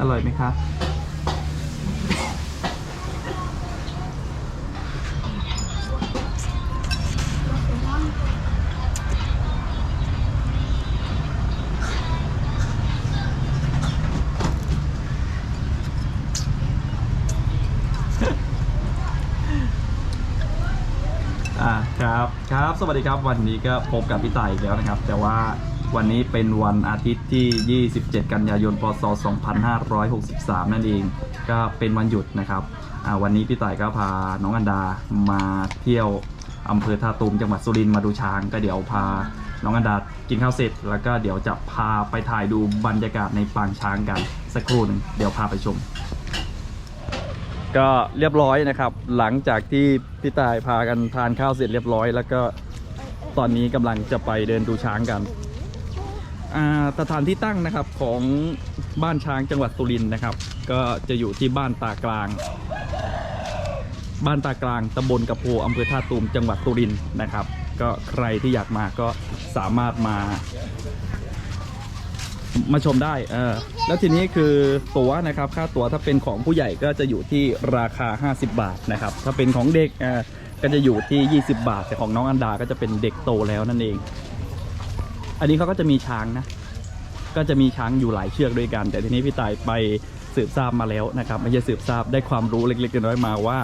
อร่อยไหมคะอ่าครับ ครับ สวัสดีครับ วันนี้ก็พบกับพี่ต่แล้วนะครับ แต่ว่า วันนี้เป็นวันอาทิตย์ที่ 27 กันยายน พศ 2563 นั่นเอง ก็เป็นวันหยุดนะครับอ่าวันนี้พี่ต่ายก็พาน้องอันดามาเที่ยวอำเภอท่าตูมจังหวัดสุรินทร์มาดูช้าง ก็เดี๋ยวพาน้องอันดากินข้าวเสร็จ แล้วก็เดี๋ยวจะพาไปถ่ายดูบรรยากาศในปางช้างกันสักครู่หนึ่งเดี๋ยวพาไปชม ก็เรียบร้อยนะครับ หลังจากที่พี่ตายพากันทานข้าวเสร็จเรียบร้อย แล้วก็ตอนนี้กำลังจะไปเดินดูช้างกัน สถานที่ตั้งนะครับของบ้านช้างจังหวัดสุรินทร์นะครับ ก็จะอยู่ที่บ้านตากลาง บ้านตากลางตำบลกระโพอำเภอท่าตูมจังหวัดสุรินทร์นะครับ ก็ใครที่อยากมาก็สามารถมา มาชมได้เออแล้วทีนี้คือตั๋วนะครับ ค่าตั๋วถ้าเป็นของผู้ใหญ่ก็จะอยู่ที่ราคา 50 บาทนะครับ ถ้าเป็นของเด็กก็จะอยู่ที่ 20 บาท แต่ของน้องอันดาก็จะเป็นเด็กโตแล้วนั่นเอง อันนี้เขาก็จะมีช้างนะ ก็จะมีช้างอยู่หลายเชือกด้วยกัน แต่ทีนี้พี่ตายไปสืบทราบมาแล้วนะครับไม่ใช่สืบทราบได้ความรู้เล็กๆน้อยๆมาว่า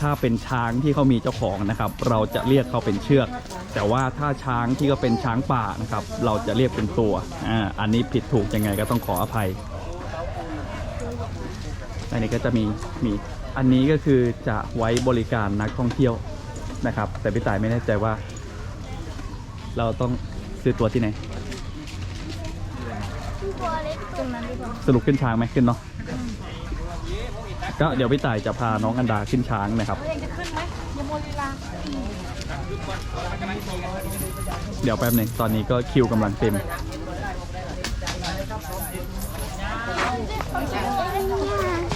ถ้าเป็นช้างที่เขามีเจ้าของนะครับ เราจะเรียกเขาเป็นเชือก แต่ว่าถ้าช้างที่เขาเป็นช้างป่านะครับ เราจะเรียกเป็นตัวอ่าอันนี้ผิดถูกยังไงก็ต้องขออภัยอันนี้ก็จะมีมีอันนี้ก็คือจะไว้บริการนักท่องเที่ยวนะครับ แต่พี่ต่ายไม่แน่ใจว่า เราต้อง ซื้อตัวที่ไหนตรงนั้นดีกว่าสรุปขึ้นช้างไหมขึ้นเนาะก็เดี๋ยวพี่ต่ายจะพาน้องอันดาขึ้นช้างนะครับเองจะขึ้นไหมอย่าโมลีลาเดี๋ยวแป๊บหนึ่งตอนนี้ก็คิวกำลังเต็ม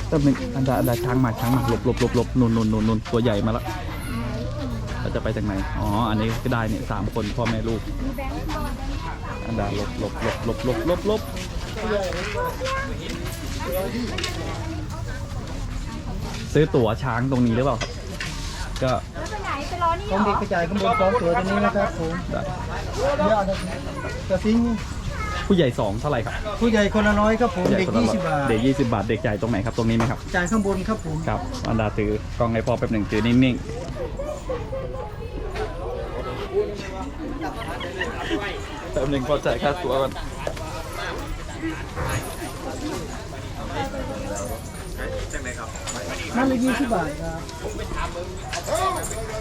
แป๊บหนึงอันดาอันดาช้างมาช้างมาหลบหลบหลบหลบนุนนุนนุนนุนตัวใหญ่มาแล้ว เราจะไปจากไหน อ๋อ อันนี้ก็ได้เนี่ยสามคนพ่อแม่ลูก อันดาหลบหลบหลบหลบหลบหลบหลบซื้อตั๋วช้างตรงนี้หรือเปล่าครับ ก็แล้วไปไหนไปรอนี่ของเหรเด็กอกระจายข้างบนสองตัวตรงนี้นะครับผมได้เดี๋ยวเอากระซิงผู้ใหญ่สองเท่าไหร่ครับผู้ใหญ่คนละน้อยครับผมผู้ใหญ่เด็กคนละยี่สิบบาทเด็กยี่สิบบาท เด็กจ่ายตรงไหนครับ ตรงนี้ไหมครับ จ่ายข้างบนครับผม ครับ อันดาถือกล้องให้พ่อแป๊บหนึ่งถือนิ่งๆ แป๊บหนึ่งพอจ่ายค่าตั๋วก่อนนั่นเลยยี่สิบบาทครับ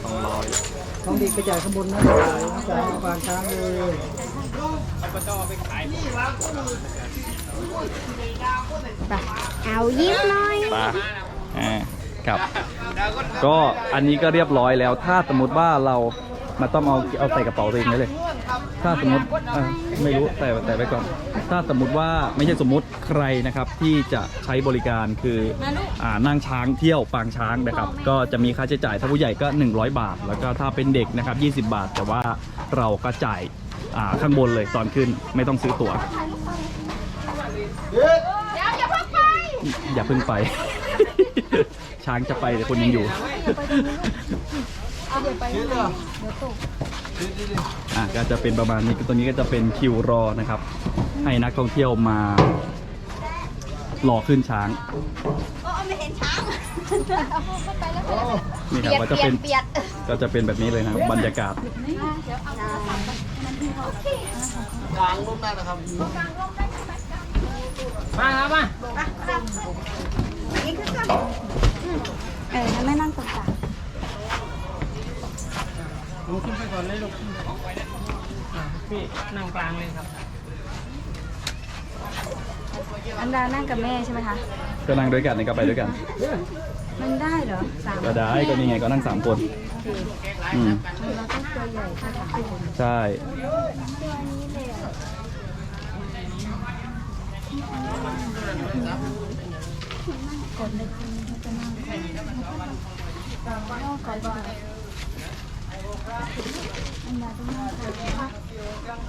ต้องรออยู่ของเด็กกระจายข้างบนนะจ่ายบานช้างเลยเอายิ้มหน่อยปลาอ่า ครับ ก็อันนี้ก็เรียบร้อยแล้ว ถ้าสมมติว่าเรามาต้องเอาเอาใส่กระเป๋าตัวเองไว้เลย ถ้าสมมติอะไม่รู้แต่แต่ไว้ก่อน ถ้าสมมติว่าไม่ใช่สมมติใครนะครับที่จะใช้บริการคืออ่านั่งช้างเที่ยวปางช้างนะครับ ก็จะมีค่าใช้จ่ายถ้าผู้ใหญ่ก็ 100 บาท แล้วก็ถ้าเป็นเด็กนะครับ 20 บาท แต่ว่าเราก็จ่ายอ่าข้างบนเลยตอนขึ้นไม่ต้องซื้อตั๋วเดี๋ยวอย่าเพิ่งไปอย่าเพิ่งไป ช้างจะไปแต่คนยังอยู่ เอาเดี๋ยวไปเดี๋ยวตกอะก็จะเป็นประมาณนี้ตัวนี้ก็จะเป็นคิวรอนะครับ ให้นักท่องเที่ยวมารอขึ้นช้างก็ไม่เห็นช้างเข้าไปแล้วนี่ครับก็จะเป็นเปียดก็จะเป็นแบบนี้เลยนะครับบรรยากาศเดี๋ยวเอาโทรศัพท์ไปมันที่เขากลางร่มได้นะครับมาครับมา อีกขึ้นก่อนเออไม่นั่งตรงกลางหนูขึ้นไปก่อนเลยลูกพี่นั่งกลางเลยครับอันดานั่งกับแม่ใช่ไหมคะ ก็นั่งด้วยกันนี่ก็ไปด้วยกัน มันได้เหรอสามก็ได้ก็นี่ไงก็นั่งสามคนอืมเราต้องตัวใหญ่ค่ะค่ะใช่ กดเลยคุณจะนั่งก่อนก่อนก่อนอันดาต้องนั่งก่อน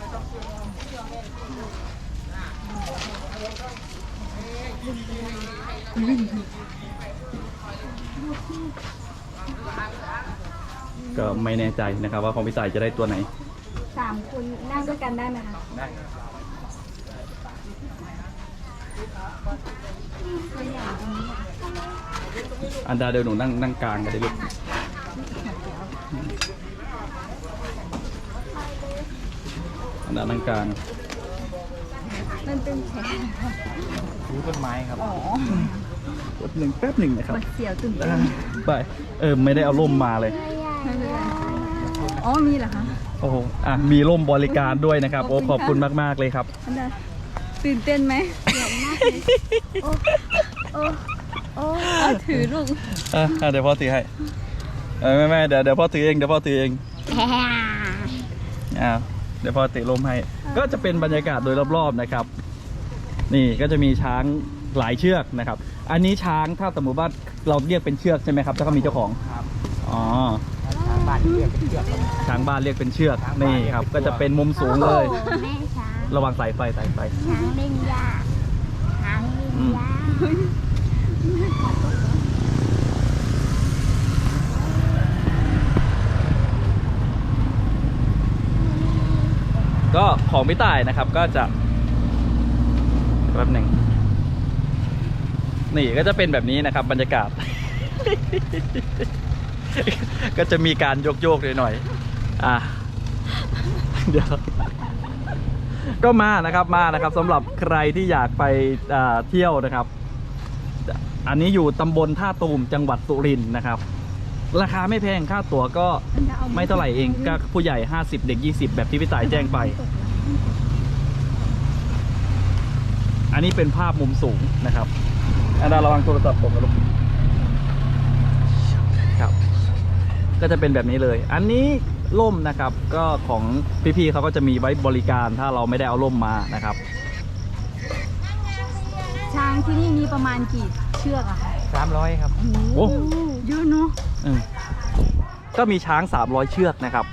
ก็ไม่แน่ใจนะครับ ว่าของพี่ต่ายจะได้ตัวไหนสามคนนั่งด้วยกันได้ไหมคะอัน ดาเดี๋ยวหนูนั่งนั่งกลางกันได้ลูกอันดานั่งกลางมันเป็นแผลรู้ต้นไม้ครับอ๋อแป๊บหนึ่งแป๊บหนึ่งนะครับบัดเสียวตื่นเต้นไปเออไม่ได้เอาร่มมาเลยไม่เป็นไรอ๋อมีเหรอคะโอ้โหอะมีร่มบริการด้วยนะครับ โอ้ขอบคุณมาก ๆ เลยครับอันดาตื่นเต้นไหมเสียวมากเลยโอ้ โอ้โอ้เอาถือลูกอะอะเดี๋ยวพ่อถือให้เออไม่ไม่เดี๋ยวเดี๋ยวพ่อถือเองเดี๋ยวพ่อถือเองอ้าวเดี๋ยวพ่อถือร่มให้ ก็จะเป็นบรรยากาศโดยรอบๆนะครับ นี่ก็จะมีช้างหลายเชือกนะครับ อันนี้ช้างถ้าสมมติว่าเราเรียกเป็นเชือกใช่ไหมครับถ้าเขามีเจ้าของครับอ๋อทางบ้านเรียกเป็นเชือกครับ ช้างบ้านเรียกเป็นเชือกช้างบ้านนี่เรียกครับเป็นก็จะเป็นมุมสูงเลย แม่ช้างระวังสายไฟสายไฟช้างเล่นยาช้างเล่นยา ก็ของพี่ต่ายนะครับก็จะแป๊บหนึ่งนี่ก็จะเป็นแบบนี้นะครับ บรรยากาศ ก็จะมีการโยกโยกๆหน่อยๆอะเดี๋ยวก็มานะครับมานะครับสำหรับใครที่อยากไปเที่ยวนะครับ อันนี้อยู่ตำบลท่าตูมจังหวัดสุรินทร์นะครับ ราคาไม่แพงค่าตั๋วก็ไม่เท่าไหร่เองก็ผู้ใหญ่ 50 เด็ก 20 แบบที่พี่ต่ายแจ้งไป อันนี้เป็นภาพมุมสูงนะครับอันดาระวังโทรศัพท์ผมนะลูกครับ ก็จะเป็นแบบนี้เลย อันนี้ล่มนะครับก็ของพี่ๆเขาก็จะมีไว้บริการถ้าเราไม่ได้เอาล่มมานะครับ ช้างที่นี่มีประมาณกี่เชือกอะคะสามร้อยครับ โอ้เยอะเนาะอืมก็มีช้าง 300 เชือกนะครับ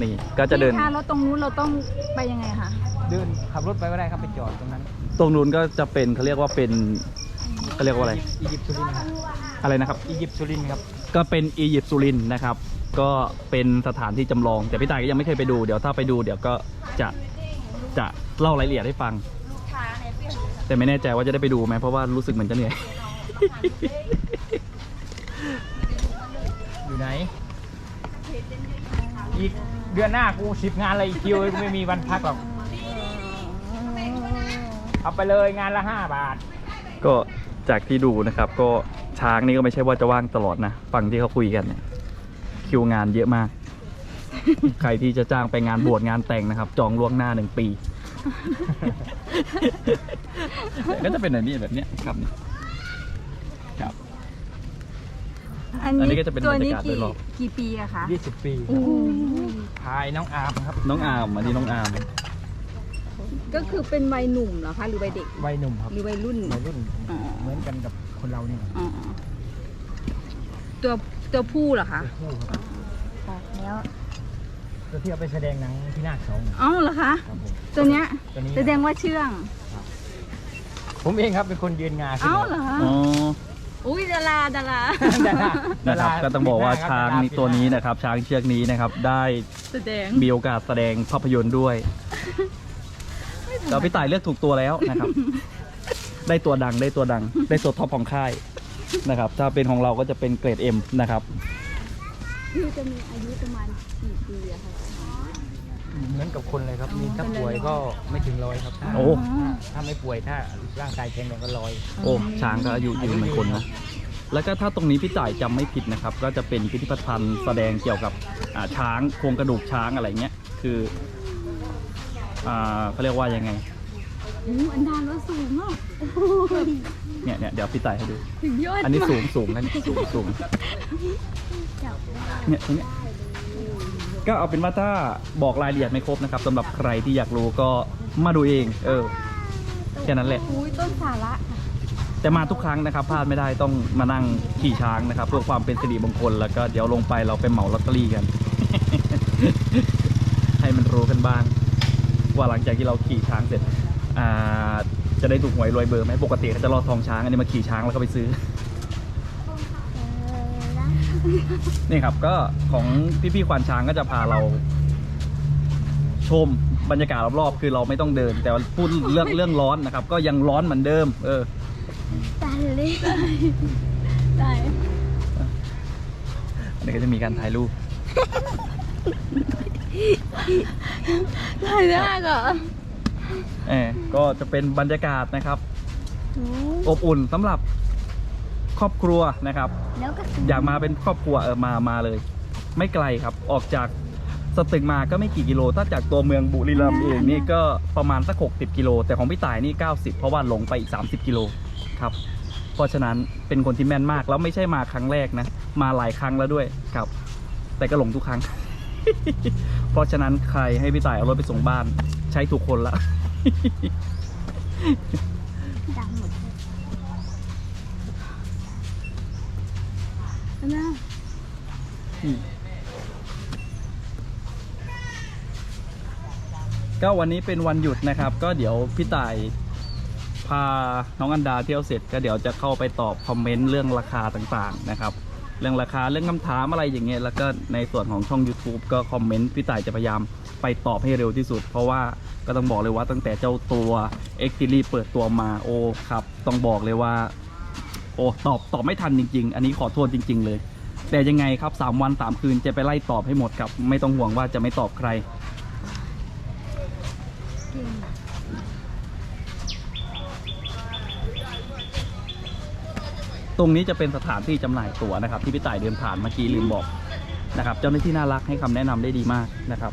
นี่ก็จะเดิน พี่คะแล้วตรงนู้นเราต้องไปยังไงคะเดินขับรถไปก็ได้ครับไปจอดตรงนั้นตรงนู้นก็จะเป็นเขาเรียกว่าเป็นเขาเรียกว่าอะไร อียิปต์สุรินทร์ครับอะไรนะครับ อียิปต์สุรินทร์ครับก็เป็นอียิปต์สุรินทร์นะครับ ก็เป็นสถานที่จำลอง แต่พี่ตายก็ยังไม่เคยไปดู เดี๋ยวถ้าไปดูเดี๋ยวก็จะ จะเล่ารายละเอียดให้ฟังแต่ไม่แน่ใจว่าจะได้ไปดูไหมเพราะว่ารู้สึกเหมือนจะเหนื่อยอยู่ไหน อีกเดือนหน้ากูสิบงานอะไรอีกคิวกูไม่มีวันพักหรอก เอาไปเลยงานละห้าบาท ก็จากที่ดูนะครับ ก็ช้างนี่ก็ไม่ใช่ว่าจะว่างตลอดนะ ฟังที่เขาคุยกันเนี่ยคิวงานเยอะมาก ใครที่จะจ้างไปงานบวชงานแต่งนะครับ จองล่วงหน้าหนึ่งปี ก็จะเป็นแบบนี้แบบเนี้ยครับนี่ครับ อันอันนี้นี้ก็จะเป็นตัวนี้บรรยากาศโดกี่ยรอบ กี่ปีอะคะ20 ปีโอ้โหพายน้องอาร์มครับน้องอาร์มอันนี้น้องอาร์มก็คือเป็นวัยหนุ่มเหรอคะหรือวัยเด็ก วัยหนุ่มครับหรือวัยรุ่น วัยรุ่นอ๋อ เหมือนกันกับคนเรานี่อ๋อตัวตัวผู้เหรอคะตัวผู้ครับแล้ว ตัวที่เอาไปแสดงหนังพินาศสองเอ้าเหรอคะ ครับผมตัวเนี้ยตัวนี้แสดงว่าเชื่อง ผมเองครับเป็นคนยืนงาขึ้นเอ้ามาเหรอคะอ๋ออุ้ยดาราดารา ดารานะครับ ก็ต้องบอกว่าดรช้างนี้ตัวนี้นะครับ ช้างเชือกนี้นะครับ ได้แสดงมีโอกาสแสดงภาพยนตร์ด้วยเราพี่ต่ายเลือกถูกตัวแล้วนะครับ ได้ตัวดังได้ตัวดัง ได้ตัวท็อปของค่ายนะครับ ถ้าเป็นของเราก็จะเป็นเกรด M นะครับ คือจะมีอายุประมาณกี่ปีอะคะเหมือนกับคนเลยครับ มีถ้าป่วยก็ไม่ถึงร้อยครับโอ้ถ้าถ้าไม่ป่วยถ้าร่างกายแข็งแรงก็ร้อย โอ้ช้างก็อายุยืนเหมือนคนนะ แล้วก็ถ้าตรงนี้พี่จ่ายจำไม่ผิดนะครับ ก็จะเป็นพิพิธภัณฑ์แสดงเกี่ยวกับอ่าช้างโครงกระดูกช้างอะไรเงี้ย คืออ่าเขาเรียกว่ายังไง โอ้อันดาแล้วสูงอะโอ้ยเนี่ยเนี่ยเดี๋ยวพี่จ่ายให้ดู ถึงยอดอันนี้มากสูงสูงนะสูงสูงจับได้ เนี่ยตรงเนี้ยก็เอาเป็นว่าถ้าบอกรายละเอียดไม่ครบนะครับสำหรับใครที่อยากรู้ก็มาดูเอง เออแค่นั้นแหละ อุ้ยต้นสาระค่ะแต่มาทุกครั้งนะครับพลาดไม่ได้ต้องมานั่งขี่ช้างนะครับ เพื่อความเป็นสิริมงคลแล้วก็เดี๋ยวลงไปเราไปเหมาลอตเตอรี่กัน ให้มันรู้กันบ้าง ว่าหลังจากที่เราขี่ช้างเสร็จอ่าจะได้ถูกหวยรวยเบอร์ไหมปกติเขาจะรอดทองช้างอันนี้มาขี่ช้างแล้วก็ไปซื้อ นี่ครับก็ของพี่ๆควานช้างก็จะพาเรา ชมบรรยากาศรอบๆคือเราไม่ต้องเดิน แต่ว่าพูดเรื่องเรื่องร้อนนะครับ ก็ยังร้อนเหมือนเดิม เออตายเลยตายอันนี้ก็จะมีการถ่ายรูปตายได้เหรอเออก็จะเป็นบรรยากาศนะครับโอ้อบอุ่นสำหรับ ครอบครัวนะครับ แล้วก็อยากมาเป็นครอบครัวเออมามาเลย ไม่ไกลครับ ออกจากสตึกมาก็ไม่กี่กิโล ถ้าจากตัวเมืองบุรีรัมย์เองนี่ก็ประมาณสัก60 กิโล แต่ของพี่ต่ายนี่ 90 เพราะว่าหลงไปอีก 30 กิโลครับ เพราะฉะนั้นเป็นคนที่แม่นมาก แล้วไม่ใช่มาครั้งแรกนะ มาหลายครั้งแล้วด้วยครับ แต่ก็หลงทุกครั้ง เพราะฉะนั้นใครให้พี่ต่ายเอารถไปส่งบ้าน ใช้ถูกคนละ ดำหมดเลย นะก็วันนี้เป็นวันหยุดนะครับ ก็เดี๋ยวพี่ต่ายพาน้องอันดาเที่ยวเสร็จ ก็เดี๋ยวจะเข้าไปตอบคอมเมนต์เรื่องราคาต่างๆนะครับ เรื่องราคาเรื่องคำถามอะไรอย่างเงี้ยแล้วก็ในส่วนของช่อง YouTube ก็คอมเมนต์พี่ต่ายจะพยายามไปตอบให้เร็วที่สุด เพราะว่าก็ต้องบอกเลยว่าตั้งแต่เจ้าตัว X Series เปิดตัวมาโอ้ครับ ต้องบอกเลยว่า โอ้ตอบตอบไม่ทันจริง ๆ อันนี้ขอโทษจริง ๆ เลย แต่ยังไงครับ 3 วัน 3 คืนจะไปไล่ตอบให้หมดครับ ไม่ต้องห่วงว่าจะไม่ตอบใคร ตรงนี้จะเป็นสถานที่จำหน่ายตั๋วนะครับ ที่พี่ต่ายเดินผ่านเมื่อกี้ลืมบอกนะครับ เจ้าหน้าที่น่ารักให้คำแนะนำได้ดีมากนะครับ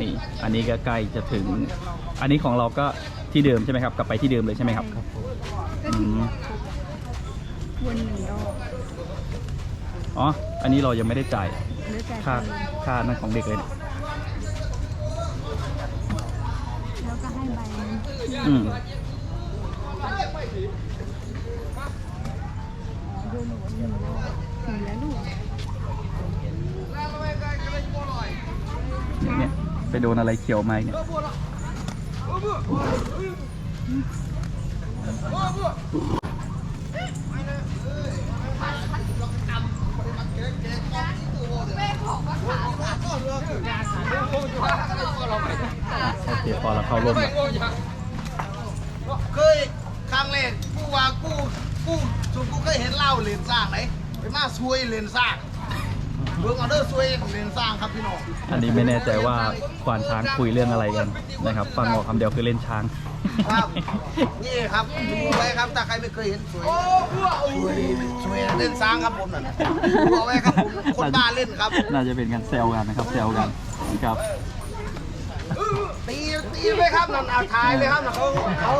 นี่ อันนี้ก็ใกล้จะถึง อันนี้ของเราก็ที่เดิมใช่ไหมครับ กลับไปที่เดิมเลยใช่ไหมครับ ครับผม อืมวนหนึ่งรอบอ๋อ อันนี้เรายังไม่ได้จ่าย หรือจะค่าค่านั่นของเด็กเลยเนี่ยแล้วก็ให้ใบนึงอืม ดูหนูวนหนึ่งรอบถึงแล้วลูกเนี่ยเนี่ย ไปโดนอะไรเขียวมาอีกเนี่ย โอเคพอเราเข้าร่มแล้วเคยครั้งแรกกูว่ากูกูสุกูเคยเห็นเหล้าเลนสร้างไหนไปมาซวยเลนสร้างเบิ่งเอาเด้อซวยเลนสร้างครับพี่น้องอันนี้ไม่แน่ใจว่าควานช้างคุยเรื่องอะไรกันนะครับ ฟังออกคำเดียวคือเล่นช้าง ครับนี่ครับดูไว้ครับถ้าใครไม่เคยเห็นสวยสวยสวยเล่นสร้างครับผมนั่นน่ะดูเอาไว้ครับผมคนบ้าเล่นครับน่าจะเป็นการแซวกันนะครับแซวกันครับตีตีไว้ครับนั่นเอาทายเลยครับนั่นเขาเขาเขา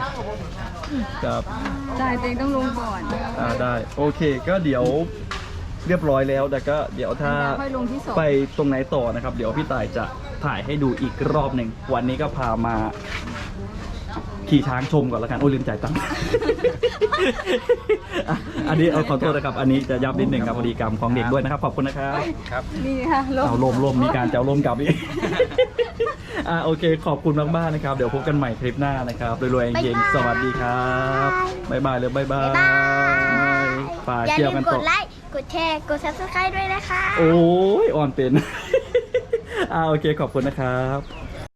ครับผมครับจ่ายตัวเองต้องลงก่อนอ่าได้โอเคก็เดี๋ยวเรียบร้อยแล้วแต่ก็เดี๋ยวถ้าค่อยลงที่สองไปตรงไหนต่อนะครับ เดี๋ยวพี่ต่ายจะถ่ายให้ดูอีกรอบหนึ่งวันนี้ก็พามา ขี่ช้างชมก่อนแล้วกันโอ้ลืมจ่ายตังค์ อะอันนี้เอาขอโทษนะครับ อันนี้จะย้ำนิดหนึ่งครับพอดีกรรมของเด็กด้วยนะครับ ขอบคุณนะครับ ครับ นี่ค่ะลงเอาลมลมมีการจะเอาลมกลับอีก อ่าโอเค ขอบคุณมากๆนะครับ เดี๋ยวพบกันใหม่คลิปหน้านะครับรวยๆเก่งๆสวัสดีครับบ๊ายบายเลยบ๊ายบายบ๊ายบายไปอย่าเที่ยลืวกัมนกต่อดไลค์ กดแชร์ กด subscribe ด้วยนะคะ โอ้ยอ่อนเป็น อ่าโอเคขอบคุณนะครับ